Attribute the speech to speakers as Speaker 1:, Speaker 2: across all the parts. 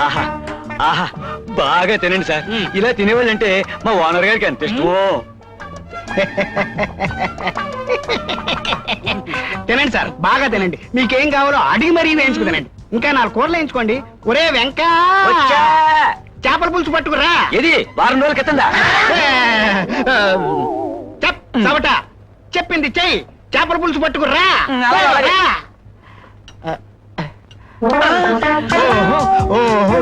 Speaker 1: ఆహా ఆహా బాగా తినండి సార్. ఇలా తినేవాళ్ళంటే మా ఓనర్ గారికి ఎంత ఇష్టమో.
Speaker 2: తినండి సార్ బాగా తినండి. మీకేం కావాలో అడిగి మరీ వేయించుకు తినండి. ఇంకా నాలుగు కూరలు వేయించుకోండి. ఒరే వెంక!
Speaker 1: వచ్చా!
Speaker 2: చేపల పులుసు పట్టుకురా!
Speaker 1: ఏది? వారం రోజుల క్రితందా?
Speaker 2: చెప్ చెప్పింది చెయ్యి. చేపల పులుసు పట్టుకురా. ఓహో,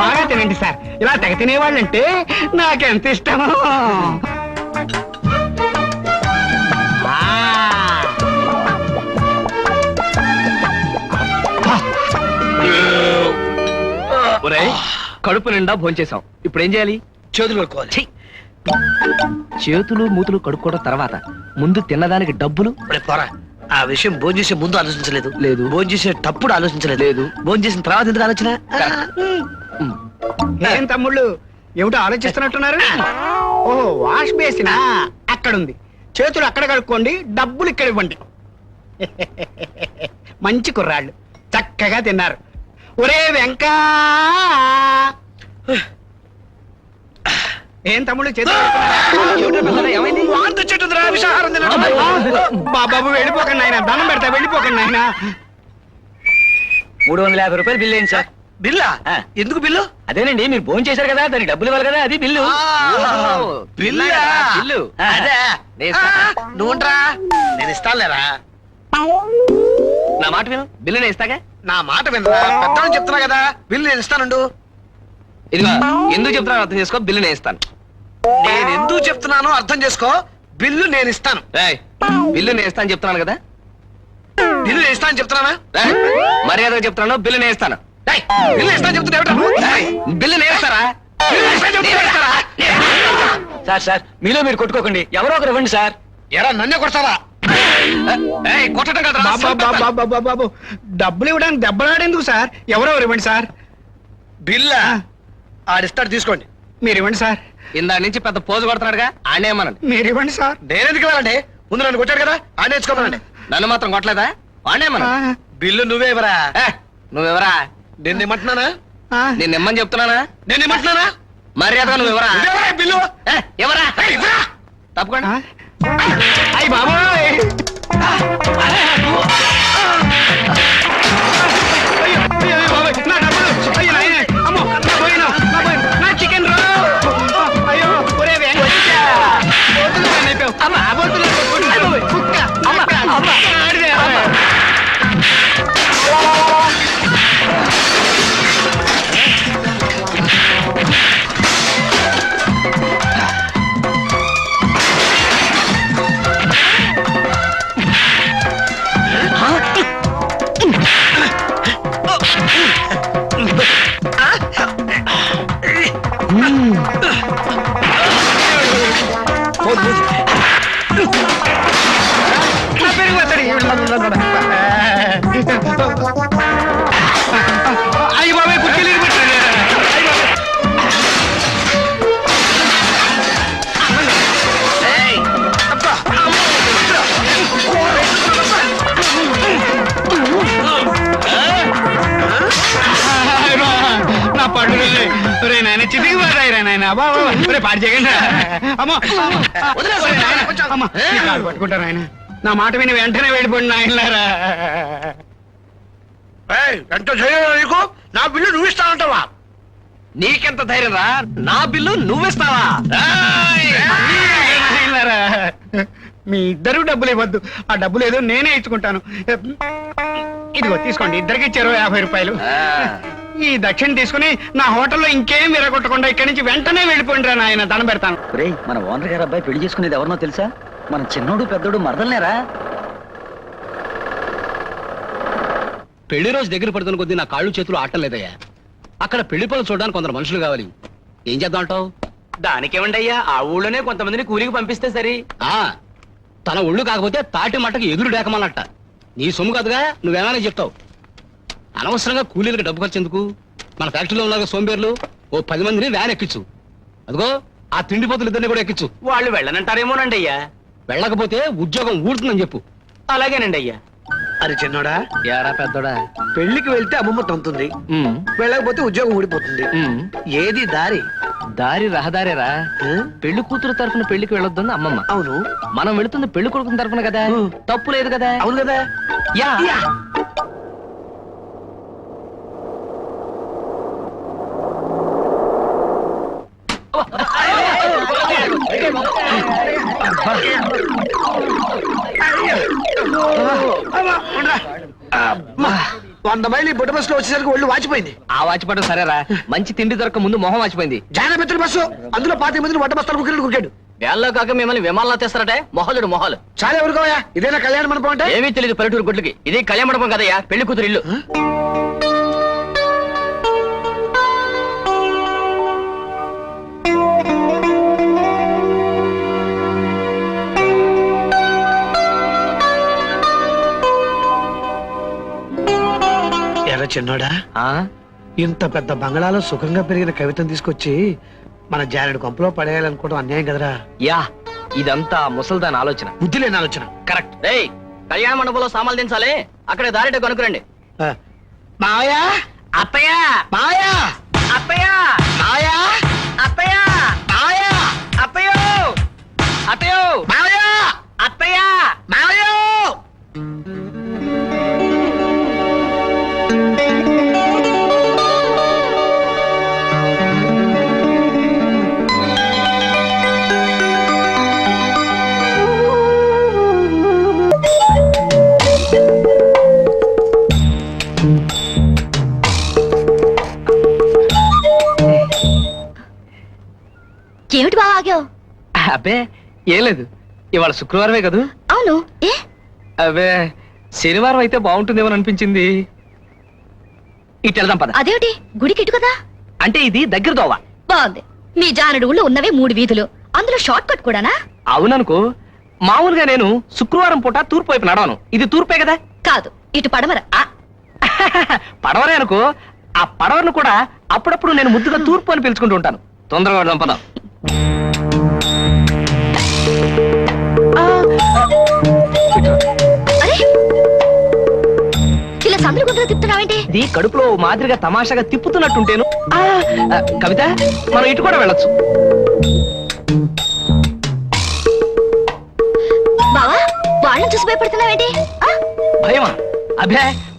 Speaker 2: బాగా తినండి సార్. ఇలా తెగ తినేవాళ్ళంటే నాకెంత ఇష్టమో.
Speaker 3: కడుపు నిండా భోంచేసాం ఇప్పుడు ఏం చేయాలి?
Speaker 4: చేతులు కడుక్కోవాలి!
Speaker 3: చేతులు మూతులు కడుక్కోవడం తర్వాత ముందు తిన్నదానికి డబ్బులు?
Speaker 4: పోరా ఆ విషయం భోజనం చేసే ముందు ఆలోచించలేదు.
Speaker 3: లేదు.
Speaker 4: భోజనం చేసేటప్పుడు ఆలోచించలేదు.
Speaker 3: లేదు.
Speaker 4: భోజనం చేసిన తర్వాత ఎందుకు ఆలోచన.
Speaker 2: ఏం తమ్ముళ్ళు? ఏమిటో ఆలోచిస్తున్నట్టున్నారు? ఓహో వాష్ బేసినా? అక్కడుంది. చేతులు అక్కడ కడుక్కోండి డబ్బులు ఇక్కడ ఇవ్వండి. మంచి కుర్రాళ్ళు. చక్కగా తిన్నారు. ఒరే వెంకా ఏం తమ్ముళ్ళు చేతులు కడుక్కున్నారా? ఏమిటో పిల్లలు, ఏమైంది?
Speaker 4: వాంతి చెట్టుందిరా, విషాహారం తినడం.
Speaker 2: బా- బాబు వెళ్ళిపోకండి ఆయన దండం పెడతా వెళ్ళిపోకండి ఆయన
Speaker 1: మూడు వందల యాభై రూపాయలు బిల్లు ఏంటి సార్.
Speaker 4: బిల్లా. ఎందుకు బిల్లు?
Speaker 1: అదేనండి మీరు భోజనం చేశారు కదా దానికి డబ్బులు ఇవ్వాలి కదా అది బిల్లు.
Speaker 4: బిల్లా? నువ్వుంట్రా నేను ఇస్తానులేరా.
Speaker 3: నా మాట విను. బిల్లు నేను ఇస్తాగా?
Speaker 4: నా మాట వినరా? పెద్ద చెప్తున్నా కదా బిల్లు నేను ఇస్తానుండు.
Speaker 3: ఇదిగో ఎందుకు చెప్తున్నాను అర్థం చేసుకో బిల్లు నేను ఇస్తాను.
Speaker 4: నేను ఎందుకు చెప్తున్నానో అర్థం చేసుకో బిల్లు నేను ఇస్తాను.
Speaker 3: రేయ్ బిల్లు నేను ఇస్తాను చెప్తున్నాను కదా?
Speaker 4: బిల్లు నేను ఇస్తాను చెప్తున్నానా?
Speaker 3: రేయ్, మర్యాదగా చెప్తున్నాను బిల్లు నేను ఇస్తాను.
Speaker 4: బిల్లు ఇస్తాను చెప్తున్నా ఏమిటా?
Speaker 3: రేయ్, బిల్లు నేను ఇస్తారా?
Speaker 4: బిల్లు ఇస్తాను చెప్తున్నా ఏమిటా?
Speaker 1: సార్ సార్ మీలో మీరు కొట్టుకోకండి. ఎవరో ఒకరు ఇవ్వండి సార్.
Speaker 4: ఎరా నన్నే కొడతావా? ఏయ్, కొట్టడం కదా
Speaker 2: బాబా బాబా బాబా బాబు డబ్బులు ఇవ్వడానికి దెబ్బలాడేందుకు సార్? ఎవరెవరు ఇవ్వండి సార్?
Speaker 4: బిల్లా? ఆడిస్తాడు తీసుకోండి.
Speaker 2: మీరు ఇవ్వండి సార్.
Speaker 3: ఇందా నుంచి పెద్ద పోజు కొడుతున్నాడుగా ఆడేమనండి
Speaker 2: మీరు ఇవ్వండి సార్.
Speaker 4: నేను ఎందుకు వెళ్ళండి ముందు నన్ను కొట్టాడు కదా ఆడ నేర్చుకోమనండి.
Speaker 3: నన్ను మాత్రం కొట్టలేదా? వాడేమన
Speaker 2: ఆ,
Speaker 4: బిల్లు నువ్వే ఇవ్వరా
Speaker 3: నువ్వెవరా?
Speaker 4: నేను ఇమ్మంటున్నానా?
Speaker 3: నేను ఇమ్మని చెప్తున్నానా?
Speaker 4: నేను ఇమ్మంటున్నానా?
Speaker 3: మర్యాదగా నువ్వెవరా?
Speaker 4: నువ్వెవరా ఈ బిల్లు?
Speaker 3: ఎవరా?
Speaker 4: ఇవ్వరా?
Speaker 3: తప్పకుండా.
Speaker 2: ఆ. అయ్ బాబోయ్. పాడు చేయకండి అమ్మో. నీ కాలు పట్టుకుంటారు ఆయన నా మాట విని వెంటనే వెళ్ళిపోండి నాయనలారా
Speaker 4: ఏయ్, ఎంత ధైర్యం నీకు? నా బిల్లు నువ్వు ఇస్తానంటావా?
Speaker 3: నీకెంత ధైర్యం రా? నా బిల్లు నువ్విస్తావా
Speaker 2: మీ ఇద్దరు డబ్బులు ఇవ్వద్దు. ఆ డబ్బులు ఏదో నేనే ఇచ్చుకుంటాను. ఇదిగో తీసుకోండి ఇద్దరికి ఇచ్చారు యాభై రూపాయలు. ఈ దక్షిణ తీసుకుని నా హోటల్లో ఇంకేం విరగొట్టకుండా ఇక్కడి నుంచి వెంటనే వెళ్ళిపోండి రా నాయన దండం పెడతాను.
Speaker 1: రే మన ఓనర్ గారు అబ్బాయి పెళ్ళి చేసుకునేది ఎవరినో తెలుసా? మన చిన్నోడు పెద్దోడు మరదలనేరా.
Speaker 3: పెళ్ళి రోజు దగ్గర పడుతున్న కొద్దీ నా కాళ్ళు చేతులు ఆటం లేదయ్యా. అక్కడ పెళ్ళి పనులు చూడడానికి కొందరు మనుషులు కావాలి. ఏం చేద్దాం అంటావు?
Speaker 1: దానికేమండి అయ్యా ఆ ఊళ్ళోనే కొంతమందిని కూలికి పంపిస్తే సరి.
Speaker 3: ఆ తన ఒళ్ళు కాకపోతే తాటి మట్టకి ఎదురు డేకమన్నట్ట. నీ సొమ్ము కాదుగా నువ్వేమైనా చెప్తావు. అనవసరంగా కూలీలకు డబ్బు ఖర్చు ఎందుకు మన ఫ్యాక్టరీలో ఉన్న సోంబేర్లు ఓ పది మందిని వ్యాన్ ఎక్కించు అదిగో ఆ తిండి పోతులు ఇద్దరిని కూడా ఎక్కించు
Speaker 1: వాళ్ళు వెళ్ళనంటారేమోనండి అయ్యా.
Speaker 3: వెళ్ళకపోతే ఉద్యోగం ఊడుతుందని చెప్పు.
Speaker 2: అలాగేనండి అయ్యా.
Speaker 4: అరే చిన్నోడా.
Speaker 3: యారా పెద్దోడా?
Speaker 4: పెళ్ళికి వెళ్తే అమ్మమ్మ తంతుంది
Speaker 3: ఉమ్,
Speaker 4: వెళ్ళకపోతే ఉద్యోగం ఊడిపోతుంది.
Speaker 3: ఉమ్.
Speaker 4: ఏది దారి?
Speaker 3: దారి రహదారేరా.
Speaker 4: ఆ?
Speaker 3: పెళ్ళి కూతురు తరఫున పెళ్ళికి వెళ్ళొద్దని అమ్మమ్మ.
Speaker 4: అవును.
Speaker 3: మనం వెళుతుంది పెళ్ళి కొడుకుని తరఫున కదా. తప్పు లేదు కదా.
Speaker 4: అవును కదా.
Speaker 3: యా.
Speaker 4: యా. అమ్మా, ఉండరా. అమ్మా, వంద మైలు బుట్ట బస్సులో వచ్చేసరికి ఒళ్ళు వాచిపోయింది.
Speaker 3: ఆ వాచిపడం సరేరా. మంచి తిండి దొరక ముందు మొహం వాచిపోయింది.
Speaker 4: జానమిత్రుల బస్సు. అందులో పాతి మందిని వంట బస్తాలు కుక్కిలు కుక్కాడు.
Speaker 3: వేళ్ళలో కాక మిమ్మల్ని విమానంలో తెస్తారటే? మొహలుడు మొహాలు.
Speaker 4: చాలా ఎవరుకోయా ఇదేనా కళ్యాణ మండపం అంటే?
Speaker 3: ఏమీ తెలియదు పల్లెటూరు గుడ్లకి. ఇది కళ్యాణ మండపం కదయ్యా పెళ్ళి కూతురు ఇల్లు.
Speaker 4: చిన్నోడా?
Speaker 3: ఆ?
Speaker 4: ఇంత పెద్ద బంగళాలో సుఖంగా పెరిగిన కవితను తీసుకొచ్చి మన జారెడు కొంపలో పడేయాలనుకోవడం అన్యాయం కదరా?
Speaker 3: యా ఇదంతా ముసల్దాన్ ఆలోచన.
Speaker 4: బుద్ధి లేని ఆలోచన.
Speaker 3: కరెక్ట్. రేయ్ కళ్యాణ మండపంలో సామాన్లు దించాలి. అక్కడే దారిట కనుకురండి
Speaker 4: ఆ. మావయ్య?
Speaker 3: అత్తయ్య!
Speaker 4: మావయ్య!
Speaker 3: అత్తయ్య!
Speaker 4: మావయ్య!
Speaker 3: అత్తయ్య!
Speaker 4: మావయ్య!
Speaker 3: అత్తయ్యో! అత్తయ్యో!
Speaker 4: మావయ్య
Speaker 3: అత్తయ్య! అబ్బే ఏం లేదు. ఇవాళ శుక్రవారమే కదూ?
Speaker 5: అవును. ఏ?
Speaker 3: అబ్బే శనివారం అయితే బాగుంటుందేమో అనిపించింది. ఇటు వెళ్దాం పద.
Speaker 5: అదేమిటి? గుడికి ఇటు కదా?
Speaker 3: అంటే ఇది దగ్గర దోవ.
Speaker 5: బాగుంది. మీ జానడు ఊళ్ళో ఉన్నవే మూడు వీధులు. అందులో షార్ట్ కట్ కూడానా?
Speaker 3: అవుననుకో మామూలుగా నేను శుక్రవారం పూట తూర్పు వైపు నడవను. ఇది తూర్పే కదా?
Speaker 5: కాదు ఇటు పడమర.
Speaker 3: ఆ, పడవరే అనుకో ఆ పడవను కూడా అప్పుడప్పుడు నేను ముద్దుగా తూర్పు అని పిలుచుకుంటూ ఉంటాను. తొందరగా వెళ్దాం పదం.
Speaker 5: గుంతలు తిప్పుతున్నావేంటి
Speaker 3: ఇది కడుపులో ఓ మాదిరిగా తమాషాగా తిప్పుతున్నట్టుంటేను ఆ, ఆ, కవిత మనం ఇటు కూడా వెళ్ళొచ్చు
Speaker 5: బావా వాళ్ళని చూసి భయపడుతున్నావేంటి ఆ?
Speaker 3: భయమా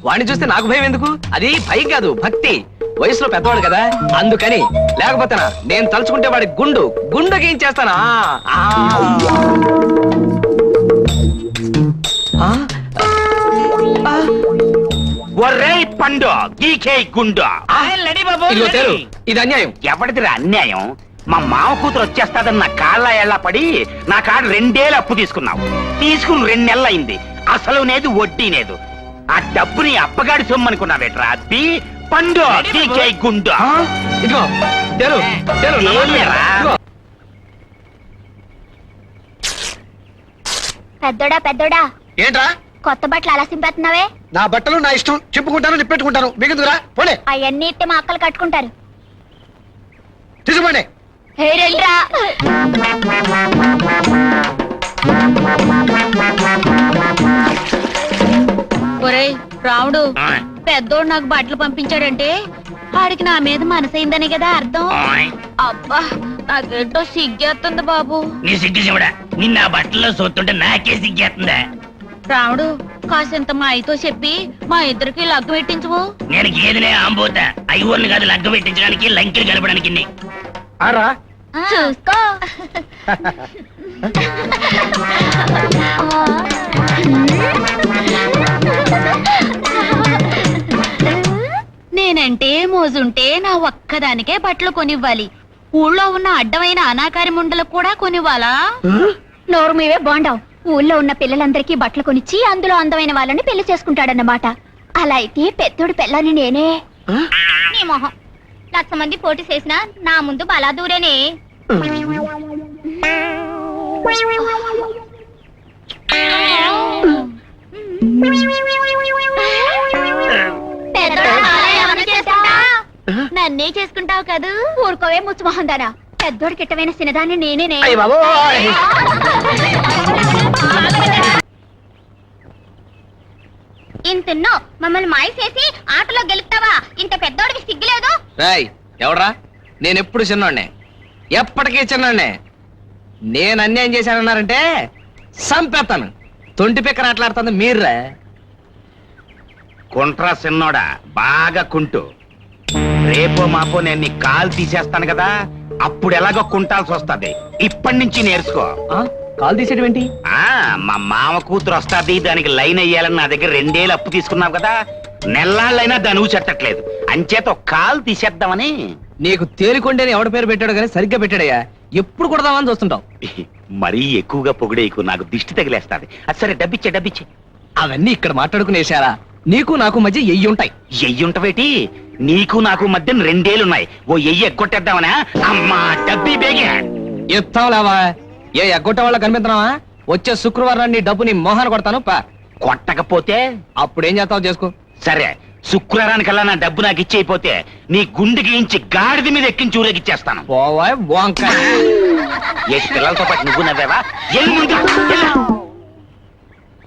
Speaker 3: వాడిని చూస్తే నాకు భయం ఎందుకు అది భయం కాదు భక్తి వయసులో పెద్దవాడు కదా అందుకని లేకపోతేనా నేను తలుచుకుంటే వాడి గుండు గుండుకి ఏం చేస్తానా ఆ. ఆ? ఆ?
Speaker 2: ఒర్రేయ్ పండు గీకే గుండు.
Speaker 3: ఇదిగో తేరు ఇది అన్యాయం.
Speaker 2: ఎవరిదిరా అన్యాయం? మా మామ కూతురు వచ్చేస్తాదని నా కాళ్ళ ఎళ్ళ పడి నా కాడ రెండేళ్ళు అప్పు తీసుకున్నావు. తీసుకుని రెండు నెలలు అయింది. అసలు నేదు వడ్డీ లేదు. ఆ డబ్బుని అప్పగాడి సొమ్ము అనుకున్నావేట్రా అబ్బి? పండు గీకే గుండు?
Speaker 3: ఇదిగో నా మాట.
Speaker 2: ఏమిరా?
Speaker 3: ఇదిగో.
Speaker 5: పెద్దోడా పెద్దోడా.
Speaker 4: ఏంట్రా?
Speaker 5: కొత్త బట్టలు అలా సింపేస్తున్నావే?
Speaker 4: నా బట్టలు నా ఇష్టం. చెప్పుకుంటాను నిప్పెట్టుకుంటాను. మీకెందుకురా? పోలే.
Speaker 5: అవన్నీ ఇట్టే మా అక్కలు కట్టుకుంటారు.
Speaker 4: తీసుకోండి
Speaker 5: హే రండ్రా. ఒరేయ్ రాముడు
Speaker 2: ఆయ్.
Speaker 5: పెద్దోడు నాకు బట్టలు పంపించాడంటే ఆడికి నా మీద మనసైందనే కదా అర్థం?
Speaker 2: ఆయ్.
Speaker 5: అబ్బా నాకేంటో సిగ్గేస్తుంది బాబు.
Speaker 2: నీ సిగ్గు చెవుడా? నిన్న బట్టల్లో చూస్తుంటే నాకే సిగ్గేస్తుందా?
Speaker 5: రాముడు కాసింత మా అయితో చెప్పి మా ఇద్దరికి లగ్గు పెట్టించువు.
Speaker 2: నేను గేదెలే ఆంబోతా. ఐవర్ని కాదు లగ్గ పెట్టించడానికి లంకెలు.
Speaker 4: ఆరా
Speaker 5: చూసుకో. నేనంటే మోజుంటే నా ఒక్కదానికే బట్టలు కొనివ్వాలి. ఊళ్ళో ఉన్న అడ్డమైన అనాకారి ముండలకు కూడా కొనివ్వాలా? నోరు మీవే బాండావు. ఊళ్ళో ఉన్న పిల్లలందరికీ బట్టలు కొనిచ్చి అందులో అందమైన వాళ్ళని పెళ్ళి చేసుకుంటాడన్నమాట. అలా అయితే పెద్దోడు పిల్లని నేనే. నీ మొహం. లక్ష మంది పోటీ చేసినా నా ముందు బలా దూరేనే. పెద్దోడా? నన్నే చేసుకుంటావు కదూ? ఊరుకోవే ముచ్చుమొహం దానా. పెద్దోడికి ఇట్టమైన సినదాన్ని
Speaker 4: బాబోయ్!
Speaker 5: ఇంతన్నో మమ్మల్ని మాయసేసి ఆటలో గెలుపుతావా? ఇంత పెద్దోడికి సిగ్గులేదు
Speaker 3: రాయ్ ఎవడ్రా? నేను ఎప్పుడు చిన్నోడ్నే. ఎప్పటికీ చిన్నోడ్నే. నేను అన్యాయం చేశానన్నారంటే సంపేస్తాను తొంటి పిక్కర ఆటలాడుతుంది మీర్రా.
Speaker 6: కుంట్రా సిన్నోడా బాగా కుంటు. రేపో మాపో నేను నీ కాలు తీసేస్తాను కదా అప్పుడు ఎలాగో కుంటాల్సి వస్తది. ఇప్పటి నుంచి నేర్చుకో.
Speaker 3: ఆ, కాల్ తీసేయడం ఏంటి?
Speaker 6: ఆ మా మామ కూతురు వస్తాది దానికి లైన్ అయ్యాలని నా దగ్గర రెండేళ్ళు అప్పు తీసుకున్నావు కదా నెల్లాళ్ళైనా దాని చెట్టట్లేదు. అంచేత ఒక కాలు తీసేద్దామని.
Speaker 3: నీకు తేలికొండేని ఎవడ పేరు పెట్టాడు కానీ సరిగ్గా పెట్టాడయ్యా. ఎప్పుడు కొడదామని చూస్తుంటావు.
Speaker 6: మరీ ఎక్కువగా పొగిడేకు నాకు దిష్టి తగిలేస్తాది. అది సరే డబ్బిచ్చే డబ్బిచ్చే.
Speaker 3: అవన్నీ ఇక్కడ మాట్లాడుకునేశారా నీకు నాకు మధ్య ఎయ్యి ఉంటాయి.
Speaker 6: ఎయ్యుంటవేటి నీకు నాకు మధ్య రెండేళ్ళున్నాయి ఓ ఎయ్యి ఎగ్గొట్టేద్దామనా? అమ్మా డబ్బి బేగే.
Speaker 3: ఎత్తాం లేవా ఏ ఎగ్గొట్టే వాళ్ళ కనిపిస్తున్నావా వచ్చే శుక్రవారం నీ డబ్బు నీ మోహన కొడతాను పా.
Speaker 6: కొట్టకపోతే?
Speaker 3: అప్పుడు ఏం చేస్తావు చేసుకో.
Speaker 6: సరే శుక్రవారానికల్లా నా డబ్బు నాకు ఇచ్చేయిపోతే నీ గుండెకి ఇంచి గాడిద మీద ఎక్కించి ఊరేగిచ్చేస్తాను.
Speaker 3: పోవా వంకాయ.
Speaker 6: ఏ పిల్లలతో పాటు నువ్వు నవ్వావా? ముందు, ఎల్లు.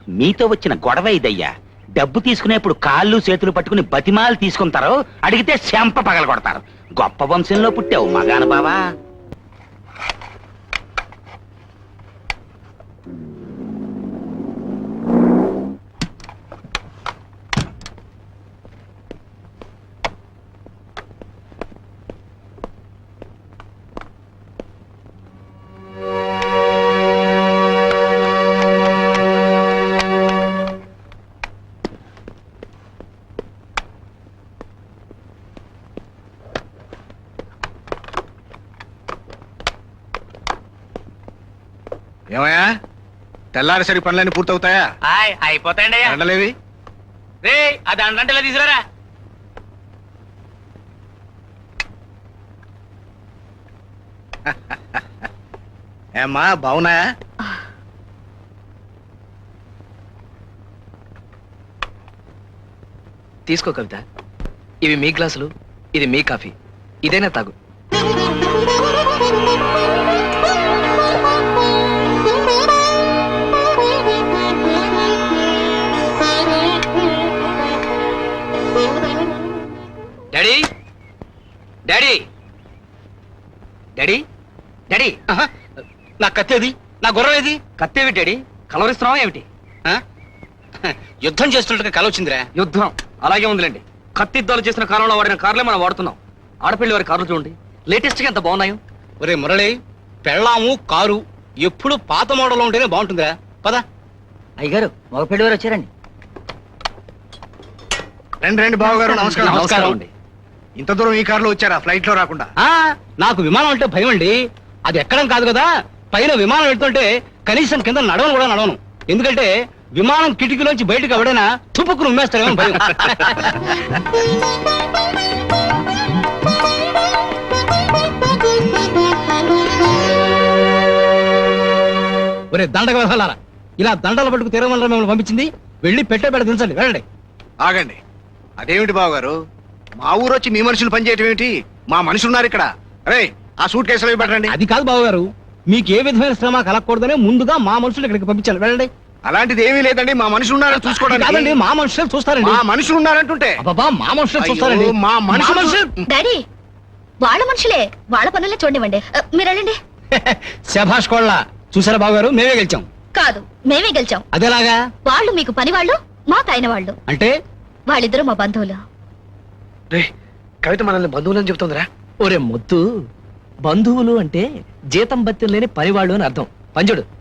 Speaker 6: మీతో వచ్చిన గొడవ ఇదయ్యా. డబ్బు తీసుకునేప్పుడు కాళ్ళు చేతులు పట్టుకుని బతిమాలు తీసుకుంటారు అడిగితే శంప పగల కొడతారు గొప్ప వంశంలో పుట్టావు మగాను బావా.
Speaker 7: తెల్లారిసరి పనులన్నీ పూర్తవుతాయా?
Speaker 3: అయిపోతాయండి
Speaker 7: ఎండలేవి
Speaker 3: రే అది అండంటలా తీసుకురా
Speaker 7: ఏమ్మా బాగున్నాయా?
Speaker 3: తీసుకో కవిత. ఇవి మీ గ్లాసులు ఇది మీ కాఫీ. ఇదైనా తాగు.
Speaker 8: కత్తేది? నా గుర్రం ఏది?
Speaker 3: కత్తేవి డాడీ. కలవరిస్తున్నావా ఏమిటి?
Speaker 8: ఆ? యుద్ధం చేస్తున్నట్టుగా కల వచ్చిందిరా
Speaker 3: యుద్ధం? అలాగే ఉందిలేండి. కత్తిద్దాలు చేసిన కాలంలో వాడిన కార్లే మనం వాడుతున్నాం. ఆడపిల్లి వారి కార్లు చూడండి. లేటెస్ట్గా ఎంత బాగున్నాయో.
Speaker 8: ఒరే మురళి పెళ్ళాము కారు ఎప్పుడు పాత మోడల్ ఉంటేనే బాగుంటుందిరా. పద.
Speaker 3: అయ్యగారు మగపెళ్ళి వారు వచ్చారండి.
Speaker 7: రండి రండి బాబు గారు నమస్కారం.
Speaker 8: నమస్కారం
Speaker 3: అండి.
Speaker 7: ఇంత దూరం ఈ కారులో వచ్చారా? ఫ్లైట్లో రాకుండా.
Speaker 8: ఆ నాకు విమానం అంటే భయం అండి అది ఎక్కడం కాదు కదా. పైన విమానం వెళ్తుంటే కనీసం కింద నడవను కూడా నడవను. ఎందుకంటే విమానం కిటికీలోంచి బయటకు ఎవడైనా తుప్పుకుని ఉమ్మేస్తారేమో అని భయం. ఒరే దండగ వెళ్ళారా ఇలా దండలు పట్టుకు తిరగమని మిమ్మల్ని పంపించింది? వెళ్ళి పెట్టే పెడ దించండి వెళ్ళండి.
Speaker 7: ఆగండి. అదేమిటి బాబు గారు మా ఊరు వచ్చి మీ మనుషులు పనిచేయటం ఏమిటి? మా మనుషులు ఉన్నారు ఇక్కడ. అరే ఆ సూట్ కేసులు పెట్టండి
Speaker 8: అది కాదు బాబు గారు మీకు ఏ విధమైన శ్రమ కలగకూడదనే ముందుగా మా మనుషులు ఇక్కడికి పంపించాను వెళ్ళండి.
Speaker 7: అలాంటిది ఏమీ లేదండి. మా మనుషులు ఉన్నారని
Speaker 8: కాదండి
Speaker 7: చూసుకోవడానికి
Speaker 8: మా మనుషులు చూస్తారండి.
Speaker 7: మా మనుషులు ఉన్నారంటుంటే
Speaker 8: అబ్బా మా మనుషులు
Speaker 7: అయ్యో,
Speaker 8: చూస్తారండి.
Speaker 7: మా మనుషులు-
Speaker 8: మనుషులు
Speaker 5: డాడీ వాళ్ళ మనుషులే. వాళ్ళ పనులే చూడండి మీరు వెళ్ళండి.
Speaker 8: శభాష్ కోళ్ళ చూసారా బాబు గారు మేమే గెలిచాం.
Speaker 5: కాదు మేమే గెలిచాం.
Speaker 8: అదేలాగా?
Speaker 5: వాళ్ళు మీకు పని వాళ్ళు మాకు అయిన వాళ్ళు.
Speaker 8: అంటే?
Speaker 5: వాళ్ళిద్దరూ మా బంధువులు.
Speaker 4: కవిత మనల్ని బంధువులని చెప్తుందిరా.
Speaker 3: ఒరే మొద్దు బంధువులు అంటే జీతం బత్తి లేని పనివాళ్ళు అని అర్థం. పంజుడు.